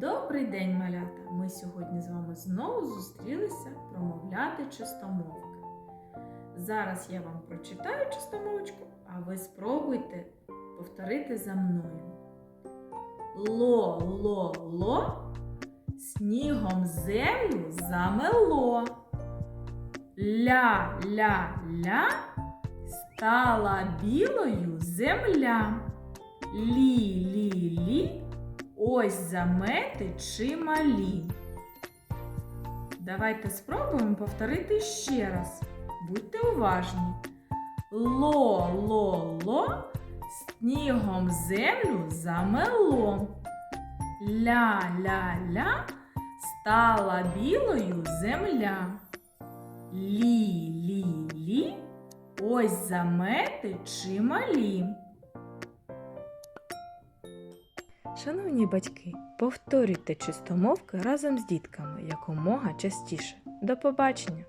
Добрий день, малята! Ми сьогодні з вами знову зустрілися промовляти чистомовки. Зараз я вам прочитаю чистомовочку, а ви спробуйте повторити за мною. Ло, ло, ло, снігом землю замело. Ля, ля, ля, стала білою земля. Лі, лі, лі, ось замети чималі. Давайте спробуємо повторити ще раз. Будьте уважні. Ло, ло, ло, снігом землю замело. Ля, ля, ля, стала білою земля. Лі, лі, лі, ось замети чималі. Шановні батьки, повторюйте чистомовки разом з дітками якомога частіше. До побачення!